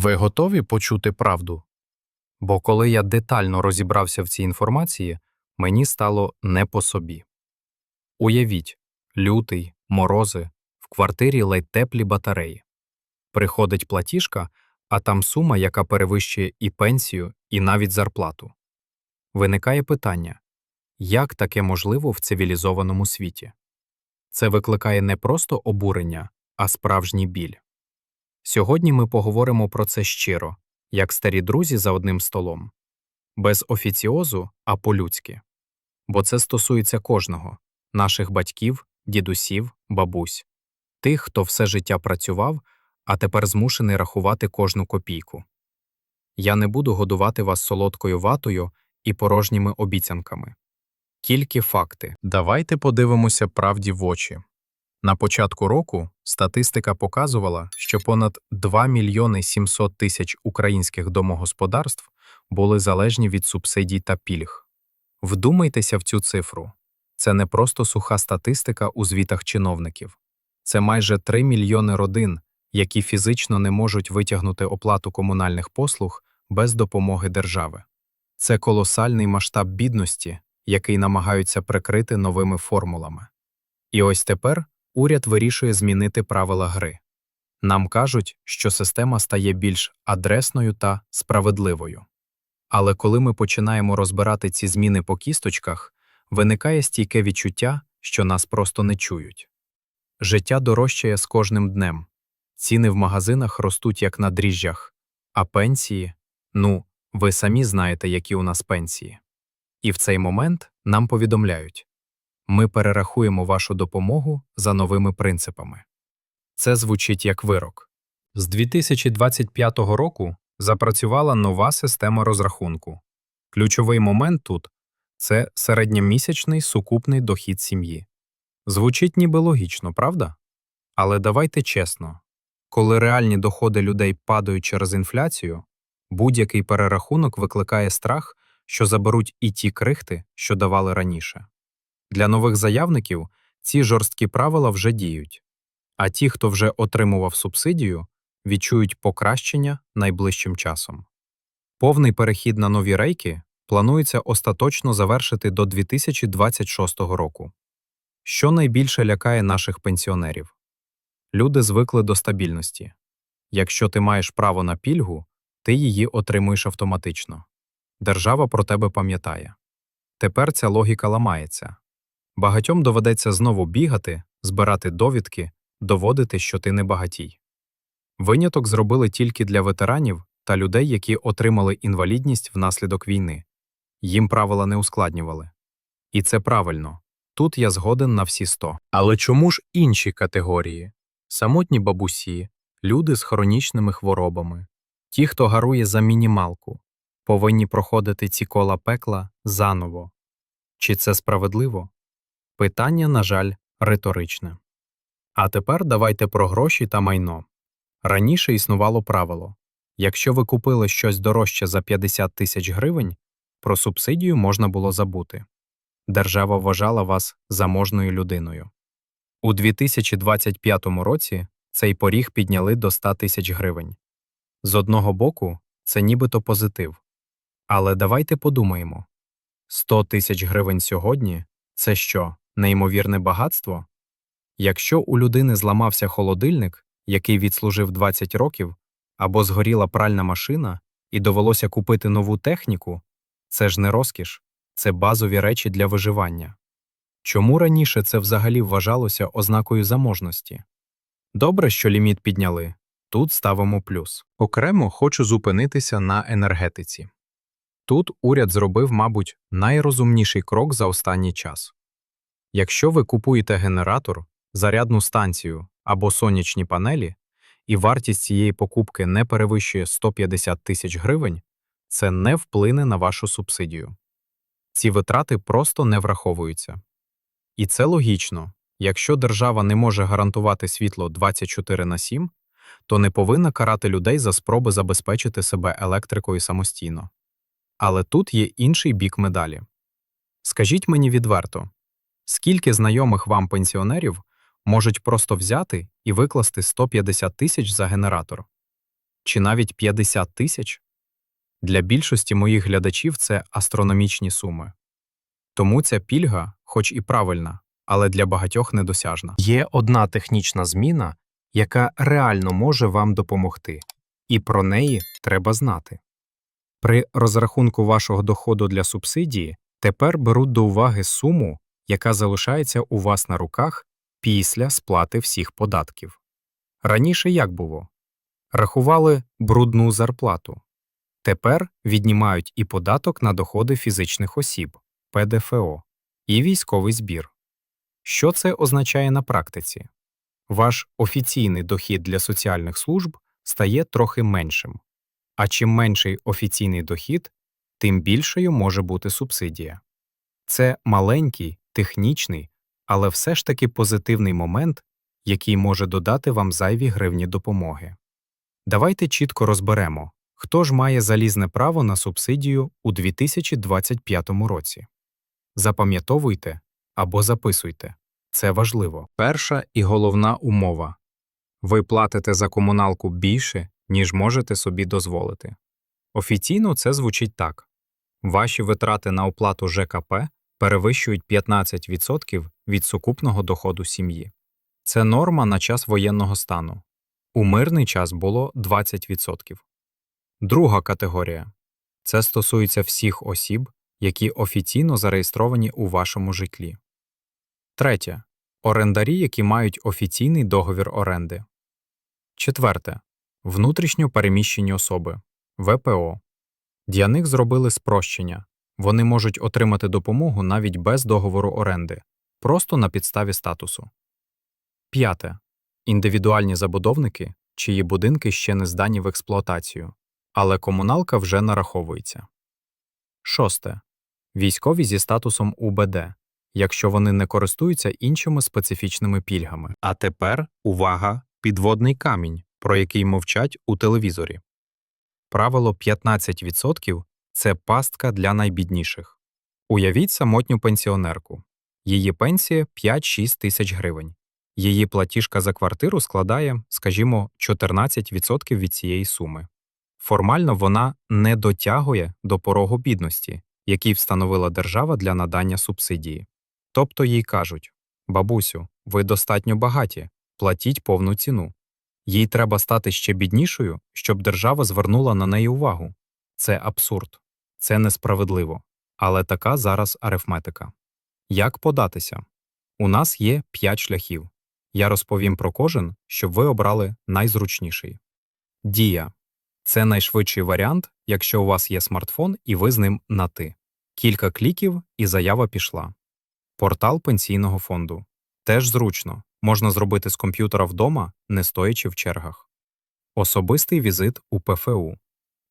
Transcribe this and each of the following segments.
Ви готові почути правду? Бо коли я детально розібрався в цій інформації, мені стало не по собі. Уявіть, лютий, морози, в квартирі ледь теплі батареї. Приходить платіжка, а там сума, яка перевищує і пенсію, і навіть зарплату. Виникає питання як таке можливо в цивілізованому світі? Це викликає не просто обурення, а справжній біль. Сьогодні ми поговоримо про це щиро, як старі друзі за одним столом, без офіціозу, а по-людськи. Бо це стосується кожного наших батьків, дідусів, бабусь, тих, хто все життя працював, а тепер змушений рахувати кожну копійку. Я не буду годувати вас солодкою ватою і порожніми обіцянками. Тільки факти. Давайте подивимося правді в очі. На початку року статистика показувала, що понад 2 мільйони 700 тисяч українських домогосподарств були залежні від субсидій та пільг. Вдумайтеся в цю цифру. Це не просто суха статистика у звітах чиновників. Це майже 3 мільйони родин, які фізично не можуть витягнути оплату комунальних послуг без допомоги держави. Це колосальний масштаб бідності, який намагаються прикрити новими формулами. І ось тепер уряд вирішує змінити правила гри. Нам кажуть, що система стає більш адресною та справедливою. Але коли ми починаємо розбирати ці зміни по кісточках, виникає стійке відчуття, що нас просто не чують. Життя дорожчає з кожним днем, ціни в магазинах ростуть як на дріжджах, а пенсії ну, ви самі знаєте, які у нас пенсії. І в цей момент нам повідомляють ми перерахуємо вашу допомогу за новими принципами. Це звучить як вирок. З 2025 року запрацювала нова система розрахунку. Ключовий момент тут це середньомісячний сукупний дохід сім'ї. Звучить ніби логічно, правда? Але давайте чесно коли реальні доходи людей падають через інфляцію, будь-який перерахунок викликає страх, що заберуть і ті крихти, що давали раніше. Для нових заявників ці жорсткі правила вже діють, а ті, хто вже отримував субсидію, відчують покращення найближчим часом. Повний перехід на нові рейки планується остаточно завершити до 2026 року. Що найбільше лякає наших пенсіонерів? Люди звикли до стабільності. Якщо ти маєш право на пільгу, ти її отримуєш автоматично. Держава про тебе пам'ятає. Тепер ця логіка ламається. Багатьом доведеться знову бігати, збирати довідки, доводити, що ти не багатій. Виняток зробили тільки для ветеранів та людей, які отримали інвалідність внаслідок війни. Їм правила не ускладнювали. І це правильно тут я згоден на всі сто. Але чому ж інші категорії? Самотні бабусі, люди з хронічними хворобами, ті, хто гарує за мінімалку, повинні проходити ці кола пекла заново. Чи це справедливо? Питання, на жаль, риторичне. А тепер давайте про гроші та майно. Раніше існувало правило якщо ви купили щось дорожче за 50 тисяч гривень, про субсидію можна було забути. Держава вважала вас заможною людиною. У 2025 році цей поріг підняли до 100 тисяч гривень. З одного боку, це нібито позитив. Але давайте подумаємо 100 тисяч гривень сьогодні це що, неймовірне багатство? Якщо у людини зламався холодильник, який відслужив 20 років, або згоріла пральна машина, і довелося купити нову техніку, це ж не розкіш, це базові речі для виживання. Чому раніше це взагалі вважалося ознакою заможності? Добре, що ліміт підняли. Тут ставимо плюс. Окремо хочу зупинитися на енергетиці. Тут уряд зробив, мабуть, найрозумніший крок за останній час. Якщо ви купуєте генератор, зарядну станцію або сонячні панелі, і вартість цієї покупки не перевищує 150 тисяч гривень, це не вплине на вашу субсидію. Ці витрати просто не враховуються. І це логічно якщо держава не може гарантувати світло 24 на 7, то не повинна карати людей за спроби забезпечити себе електрикою самостійно. Але тут є інший бік медалі. Скажіть мені відверто, скільки знайомих вам пенсіонерів можуть просто взяти і викласти 150 тисяч за генератор? чи навіть 50 тисяч? Для більшості моїх глядачів це астрономічні суми. Тому ця пільга, хоч і правильна, але для багатьох недосяжна. Є одна технічна зміна, яка реально може вам допомогти, і про неї треба знати. При розрахунку вашого доходу для субсидії тепер беруть до уваги суму, яка залишається у вас на руках після сплати всіх податків. Раніше як було? Рахували брудну зарплату. Тепер віднімають і податок на доходи фізичних осіб ПДФО і військовий збір. Що це означає на практиці? Ваш офіційний дохід для соціальних служб стає трохи меншим. А чим менший офіційний дохід, тим більшою може бути субсидія. Це маленький, технічний, але все ж таки позитивний момент, який може додати вам зайві гривні допомоги. Давайте чітко розберемо, хто ж має залізне право на субсидію у 2025 році. Запам'ятовуйте або записуйте. Це важливо. Перша і головна умова ви платите за комуналку більше, ніж можете собі дозволити. Офіційно це звучить так: ваші витрати на оплату ЖКП перевищують 15% від сукупного доходу сім'ї. Це норма на час воєнного стану. У мирний час було 20%. Друга категорія це стосується всіх осіб, які офіційно зареєстровані у вашому житлі. Третє орендарі, які мають офіційний договір оренди. Четверте внутрішньо переміщені особи ВПО. Для них зробили спрощення вони можуть отримати допомогу навіть без договору оренди, просто на підставі статусу. П'яте індивідуальні забудовники, чиї будинки ще не здані в експлуатацію, але комуналка вже нараховується. Шосте військові зі статусом УБД, якщо вони не користуються іншими специфічними пільгами. А тепер увага, підводний камінь, про який мовчать у телевізорі. Правило 15% – це пастка для найбідніших. Уявіть самотню пенсіонерку. Її пенсія 5-6 тисяч гривень. Її платіжка за квартиру складає, скажімо, 14% від цієї суми. Формально вона не дотягує до порогу бідності, який встановила держава для надання субсидії. Тобто їй кажуть бабусю, ви достатньо багаті, платіть повну ціну. Їй треба стати ще біднішою, щоб держава звернула на неї увагу. Це абсурд, це несправедливо. Але така зараз арифметика. Як податися? У нас є 5 шляхів. Я розповім про кожен, щоб ви обрали найзручніший. Дія це найшвидший варіант, якщо у вас є смартфон і ви з ним на ти. Кілька кліків і заява пішла. Портал пенсійного фонду теж зручно, можна зробити з комп'ютера вдома, не стоячи в чергах. Особистий візит у ПФУ.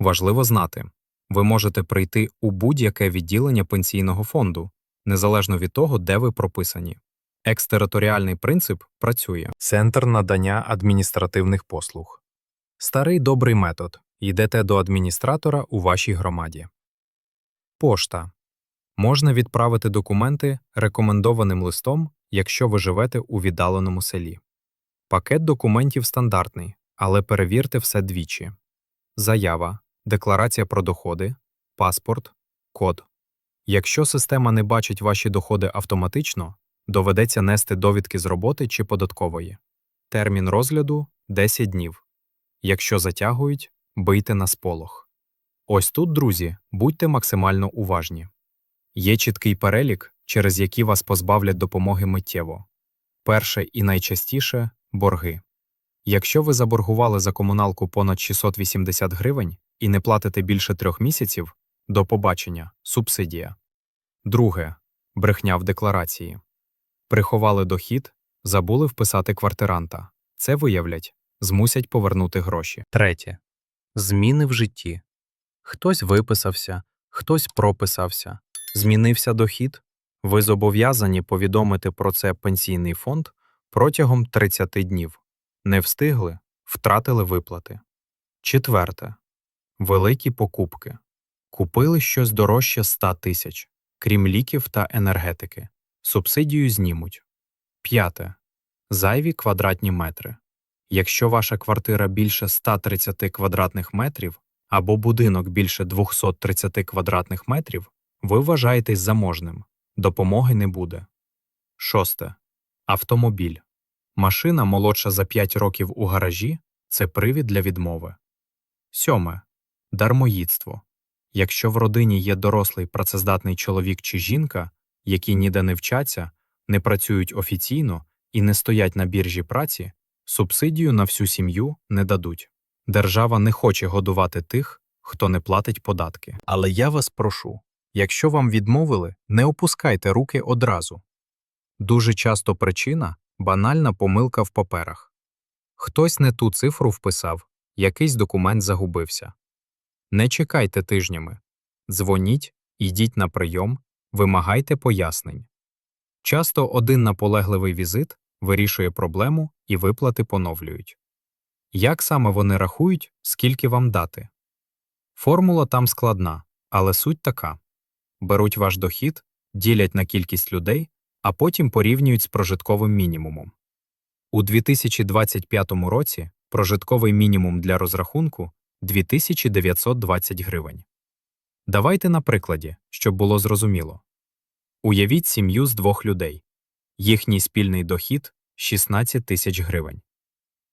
Важливо знати ви можете прийти у будь-яке відділення пенсійного фонду, незалежно від того, де ви прописані. Екстериторіальний принцип працює. Центр надання адміністративних послуг. Старий добрий метод. Йдете до адміністратора у вашій громаді. Пошта. Можна відправити документи рекомендованим листом, якщо ви живете у віддаленому селі. Пакет документів стандартний, але перевірте все двічі: заява, декларація про доходи, паспорт, код. Якщо система не бачить ваші доходи автоматично, доведеться нести довідки з роботи чи податкової. Термін розгляду 10 днів. Якщо затягують, бийте на сполох. Ось тут, друзі, будьте максимально уважні. Є чіткий перелік, через які вас позбавлять допомоги миттєво. Перше і найчастіше борги. Якщо ви заборгували за комуналку понад 680 гривень і не платите більше трьох місяців, до побачення субсидія. Друге брехня в декларації. Приховали дохід, забули вписати квартиранта. Це виявлять, змусять повернути гроші. Третє. Зміни в житті. Хтось виписався, хтось прописався. Змінився дохід. Ви зобов'язані повідомити про це пенсійний фонд протягом 30 днів. Не встигли, втратили виплати. Четверте. Великі покупки. Купили щось дорожче 100 тисяч, крім ліків та енергетики. Субсидію знімуть. П'яте. Зайві квадратні метри. Якщо ваша квартира більше 130 квадратних метрів або будинок більше 230 квадратних метрів, ви вважаєтесь заможним. Допомоги не буде. Шосте. Автомобіль. Машина молодша за 5 років у гаражі це привід для відмови. Сьоме. Дармоїдство. Якщо в родині є дорослий працездатний чоловік чи жінка, які ніде не вчаться, не працюють офіційно і не стоять на біржі праці, субсидію на всю сім'ю не дадуть. Держава не хоче годувати тих, хто не платить податки. Але я вас прошу, якщо вам відмовили, не опускайте руки одразу. Дуже часто причина банальна помилка в паперах. Хтось не ту цифру вписав, якийсь документ загубився. Не чекайте тижнями. Дзвоніть, йдіть на прийом, вимагайте пояснень. Часто один наполегливий візит вирішує проблему і виплати поновлюють. Як саме вони рахують, скільки вам дати? Формула там складна, але суть така беруть ваш дохід, ділять на кількість людей, а потім порівнюють з прожитковим мінімумом. У 2025 році прожитковий мінімум для розрахунку 2920 гривень. Давайте на прикладі, щоб було зрозуміло. Уявіть сім'ю з двох людей. Їхній спільний дохід 16 тисяч гривень.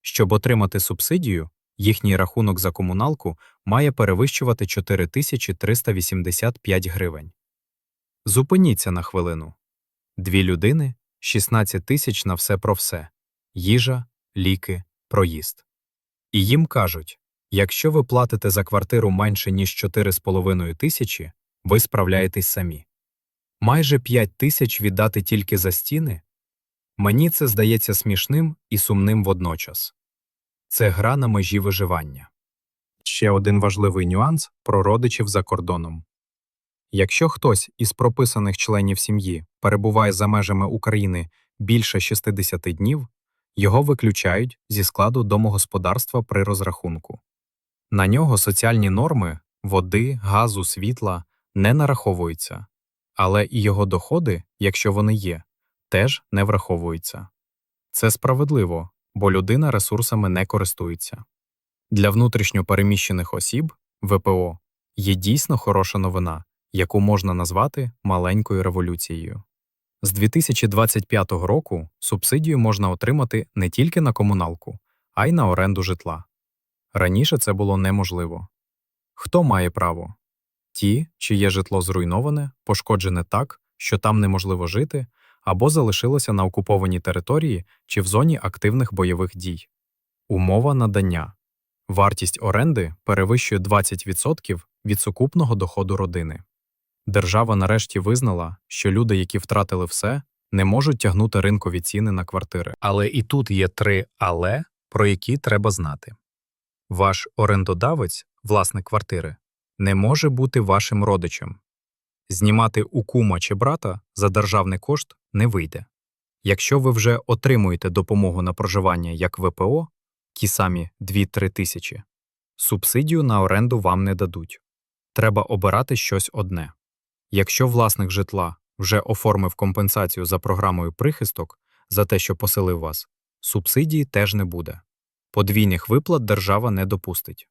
Щоб отримати субсидію, їхній рахунок за комуналку має перевищувати 4385 гривень. Зупиніться на хвилину. Дві людини 16 тисяч на все про все їжа, ліки, проїзд. І їм кажуть якщо ви платите за квартиру менше, ніж 4,5 тисячі, ви справляєтесь самі. Майже 5 тисяч віддати тільки за стіни? Мені це здається смішним і сумним водночас. Це гра на межі виживання. Ще один важливий нюанс про родичів за кордоном. Якщо хтось із прописаних членів сім'ї перебуває за межами України більше 60 днів, його виключають зі складу домогосподарства при розрахунку. На нього соціальні норми води, газу, світла не нараховуються, але і його доходи, якщо вони є, теж не враховуються. Це справедливо, бо людина ресурсами не користується. Для внутрішньо переміщених осіб ВПО є дійсно хороша новина, яку можна назвати маленькою революцією. З 2025 року субсидію можна отримати не тільки на комуналку, а й на оренду житла. Раніше це було неможливо. Хто має право? Ті, чиє житло зруйноване, пошкоджене так, що там неможливо жити, або залишилося на окупованій території чи в зоні активних бойових дій. Умова надання. Вартість оренди перевищує 20% від сукупного доходу родини. Держава нарешті визнала, що люди, які втратили все, не можуть тягнути ринкові ціни на квартири. Але і тут є три але, про які треба знати. Ваш орендодавець, власник квартири, не може бути вашим родичем. Знімати у кума чи брата за державний кошт не вийде. Якщо ви вже отримуєте допомогу на проживання як ВПО, ті самі 2-3 тисячі, субсидію на оренду вам не дадуть. Треба обирати щось одне. Якщо власник житла вже оформив компенсацію за програмою прихисток за те, що поселив вас, субсидії теж не буде. Подвійних виплат держава не допустить.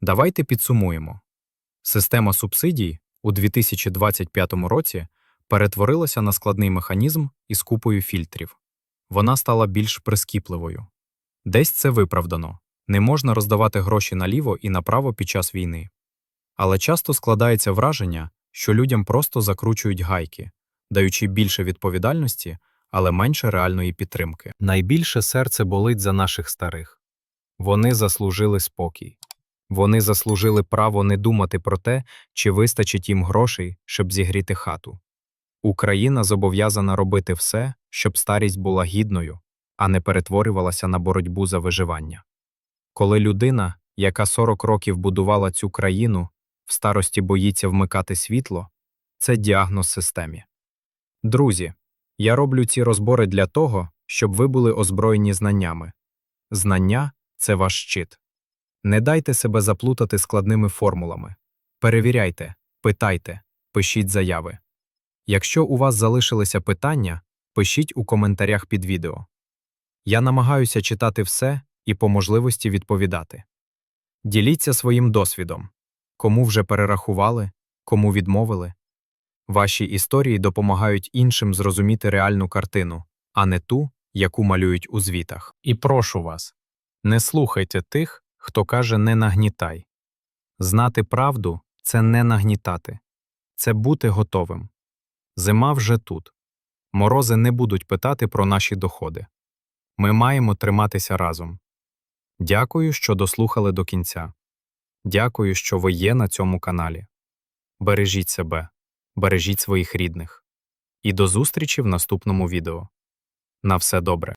Давайте підсумуємо. Система субсидій у 2025 році перетворилася на складний механізм із купою фільтрів. Вона стала більш прискіпливою. Десь це виправдано не можна роздавати гроші наліво і направо під час війни. Але часто складається враження, що людям просто закручують гайки, даючи більше відповідальності, але менше реальної підтримки. Найбільше серце болить за наших старих. Вони заслужили спокій. Вони заслужили право не думати про те, чи вистачить їм грошей, щоб зігріти хату. Україна зобов'язана робити все, щоб старість була гідною, а не перетворювалася на боротьбу за виживання. Коли людина, яка 40 років будувала цю країну, в старості боїться вмикати світло, це діагноз системі. Друзі, я роблю ці розбори для того, щоб ви були озброєні знаннями. Знання це ваш щит. Не дайте себе заплутати складними формулами. Перевіряйте, питайте, пишіть заяви. Якщо у вас залишилися питання, пишіть у коментарях під відео. Я намагаюся читати все і по можливості відповідати. Діліться своїм досвідом, кому вже перерахували, кому відмовили. Ваші історії допомагають іншим зрозуміти реальну картину, а не ту, яку малюють у звітах. І прошу вас, не слухайте тих, хто каже не нагнітай. Знати правду це не нагнітати, це бути готовим. Зима вже тут. Морози не будуть питати про наші доходи. Ми маємо триматися разом. Дякую, що дослухали до кінця. Дякую, що ви є на цьому каналі. Бережіть себе, бережіть своїх рідних. І до зустрічі в наступному відео. На все добре.